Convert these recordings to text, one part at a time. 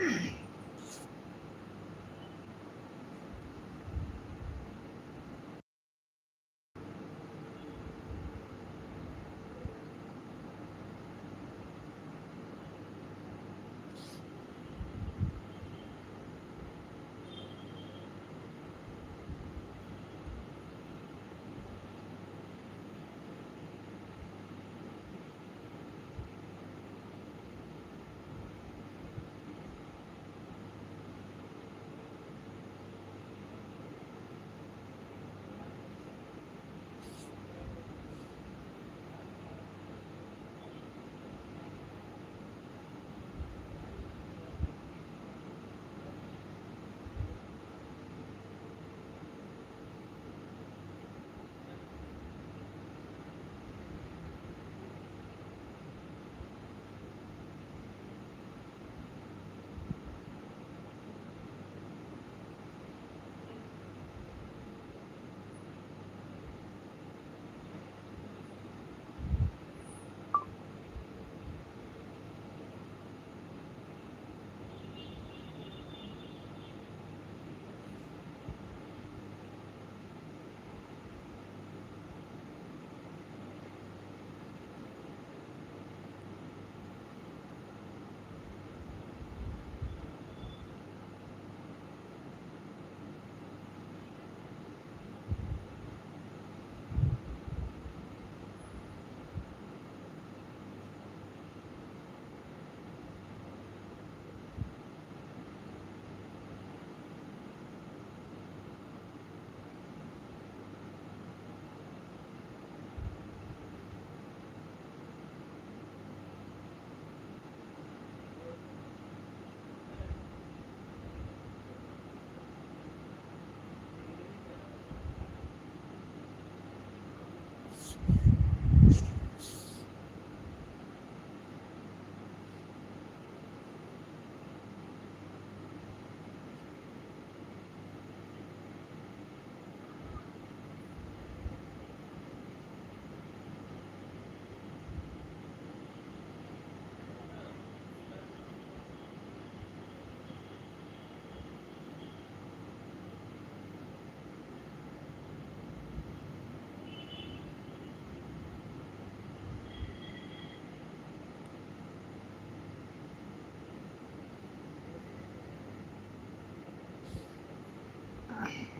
Mm-hmm. Yeah.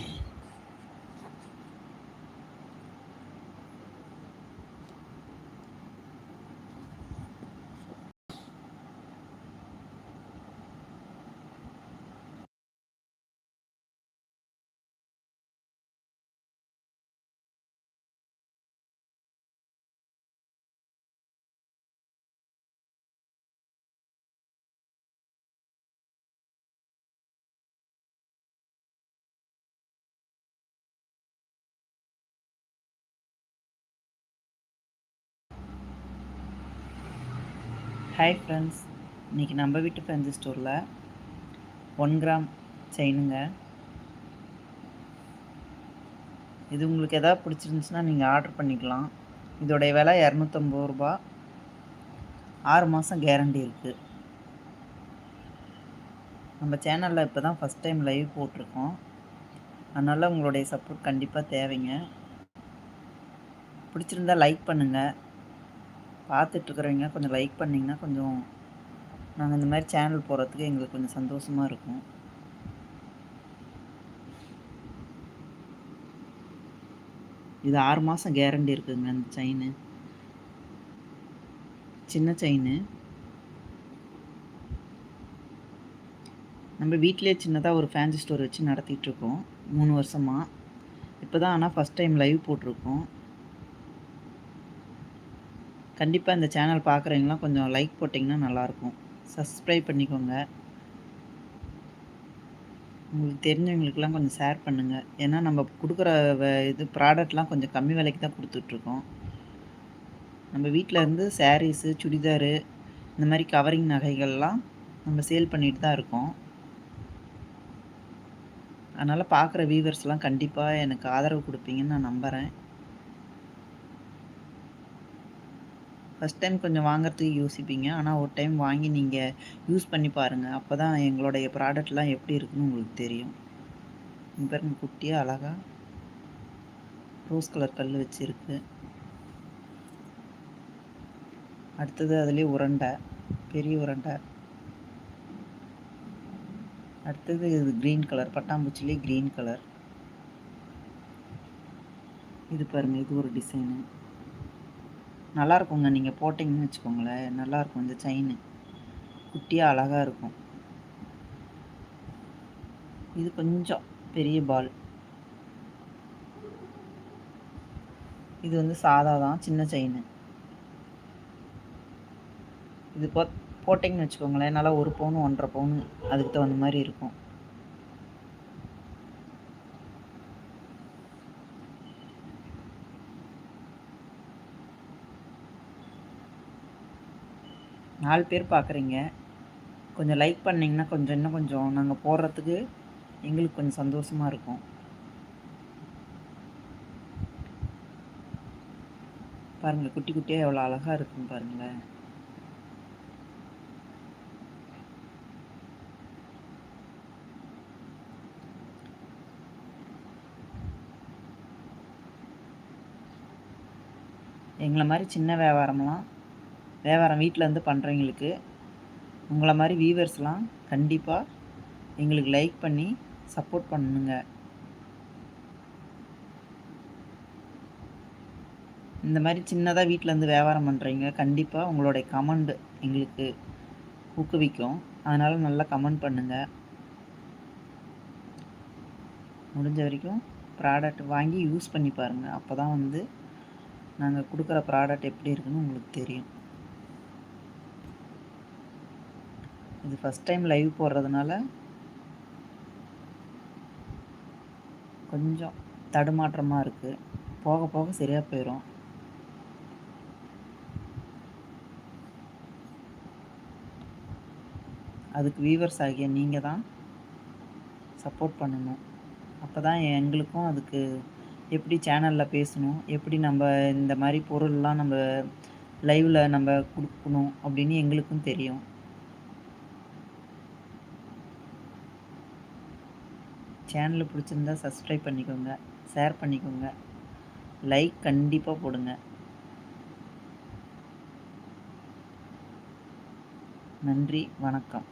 Hi friends இன்றைக்கி நம்ம வீட்டு ஃபேன்சி ஸ்டோரில் ஒன் கிராம் செயினுங்க இது உங்களுக்கு எதாவது பிடிச்சிருந்துச்சுன்னா நீங்கள் ஆர்டர் பண்ணிக்கலாம். இதோடைய விலை இரநூத்தம்பது ரூபா. ஆறு மாதம் கேரண்டி இருக்குது நம்ம சேனலில் இப்போ தான் ஃபஸ்ட் டைம் லைவ் போட்டிருக்கோம். அதனால் உங்களுடைய சப்போர்ட் கண்டிப்பாக தேவைங்க. பிடிச்சிருந்தா லைக் பண்ணுங்கள் பார்த்துட்ருக்குறவங்க கொஞ்சம் லைக் பண்ணிங்கன்னா கொஞ்சம் நாங்கள் இந்த மாதிரி சேனல் போகிறதுக்கு எங்களுக்கு கொஞ்சம் சந்தோஷமாக இருக்கும். இது ஆறு மாதம் கேரண்டி இருக்குதுங்க அந்த செயின் சின்ன செயின் நம்ம வீட்டிலே சின்னதாக ஒரு ஃபேன்சி ஸ்டோர் வச்சு நடத்திட்டுருக்கோம் மூணு வருஷமாக இப்போ தான் ஆனால் ஃபஸ்ட் டைம் லைவ் போட்டிருக்கோம். கண்டிப்பாக இந்த சேனல் பார்க்குறவங்களாம் கொஞ்சம் லைக் போட்டிங்கன்னா நல்லாயிருக்கும். சப்ஸ்கிரைப் பண்ணிக்கோங்க. உங்களுக்கு தெரிஞ்சவங்களுக்கெல்லாம் கொஞ்சம் ஷேர் பண்ணுங்கள் ஏன்னா நம்ம கொடுக்குற இது ப்ராடக்ட்லாம் கொஞ்சம் கம்மி விலைக்கு தான் கொடுத்துட்ருக்கோம். நம்ம வீட்டில் இருந்து சாரீஸு சுடிதாரு இந்த மாதிரி கவரிங் நகைகள்லாம் நம்ம சேல் பண்ணிட்டு தான் இருக்கோம். அதனால் பார்க்குற வியூவர்ஸ்லாம் கண்டிப்பாக எனக்கு ஆதரவு கொடுப்பீங்கன்னு நான் நம்புகிறேன் ஃபஸ்ட் டைம் கொஞ்சம் வாங்குறதுக்கு யோசிப்பீங்க. ஆனால் ஒரு டைம் வாங்கி நீங்கள் யூஸ் பண்ணி பாருங்கள் அப்போ தான் எங்களுடைய ப்ராடக்ட்லாம் எப்படி இருக்குன்னு உங்களுக்கு தெரியும். பாருங்க குட்டியாக அழகாக ரோஸ் கலர் கல் வச்சுருக்கு. அடுத்தது அதுலேயே உருண்டை பெரிய உருண்டை. அடுத்தது இது க்ரீன் கலர் பட்டாம்பூச்சிலே க்ரீன் கலர் இது பாருங்கள் இது ஒரு டிசைனு நல்லாயிருக்குங்க நீங்கள் போட்டிங்கன்னு வச்சுக்கோங்களேன். நல்லாயிருக்கும் இந்த செயின் குட்டியாக அழகாக இருக்கும். இது கொஞ்சம் பெரிய பால் இது வந்து சாதா தான். சின்ன செயின் இது போ போட்டிங்கன்னு வச்சுக்கோங்களேன். நல்லா ஒரு பவுன் ஒன்றரை பவுன் அதுக்கு தகுந்த மாதிரி இருக்கும். நாலு பேர் பார்க்குறீங்க கொஞ்சம் லைக் பண்ணிங்கன்னா கொஞ்சம் இன்னும் கொஞ்சம் நாங்கள் போடுறதுக்கு எங்களுக்கு கொஞ்சம் சந்தோஷமாக இருக்கும். பாருங்கள் குட்டி குட்டியாக எவ்வளோ அழகாக இருக்கும் பாருங்களேன். எங்களை மாதிரி சின்ன வியாபாரம்லாம் வியாபாரம் வீட்டில் இருந்து பண்ணுறவங்களுக்கு உங்களை மாதிரி வியூவர்ஸ்லாம் கண்டிப்பாக எங்களுக்கு லைக் பண்ணி சப்போர்ட் பண்ணுங்க இந்த மாதிரி சின்னதாக வீட்டிலேருந்து வியாபாரம் பண்ணுறீங்க கண்டிப்பாக உங்களுடைய கமெண்ட் எங்களுக்கு ஊக்குவிக்கும். அதனால் நல்லா கமெண்ட் பண்ணுங்கள் முடிஞ்ச வரைக்கும் ப்ராடக்ட் வாங்கி யூஸ் பண்ணி பாருங்கள் அப்போ தான் வந்து நாங்கள் கொடுக்குற ப்ராடக்ட் எப்படி இருக்குன்னு உங்களுக்கு தெரியும். இது ஃபஸ்ட் டைம் லைவ் போடுறதுனால கொஞ்சம் தடுமாற்றமாக இருக்குது போக போக சரியாக போயிடும் அதுக்கு வீவர்ஸ் ஆகிய நீங்கள் தான் சப்போர்ட் பண்ணணும். அப்போ தான் எங்களுக்கும் அதுக்கு எப்படி சேனலில் பேசணும் எப்படி நம்ம இந்த மாதிரி பொருள்லாம் நம்ம லைவில் நம்ம கொடுக்கணும் அப்படின்னு எங்களுக்கும் தெரியும். சேனலை பிடிச்சிருந்தா சப்ஸ்கிரைப் பண்ணிக்கோங்க ஷேர் பண்ணிக்கோங்க லைக் கண்டிப்பாக போடுங்க. நன்றி வணக்கம்.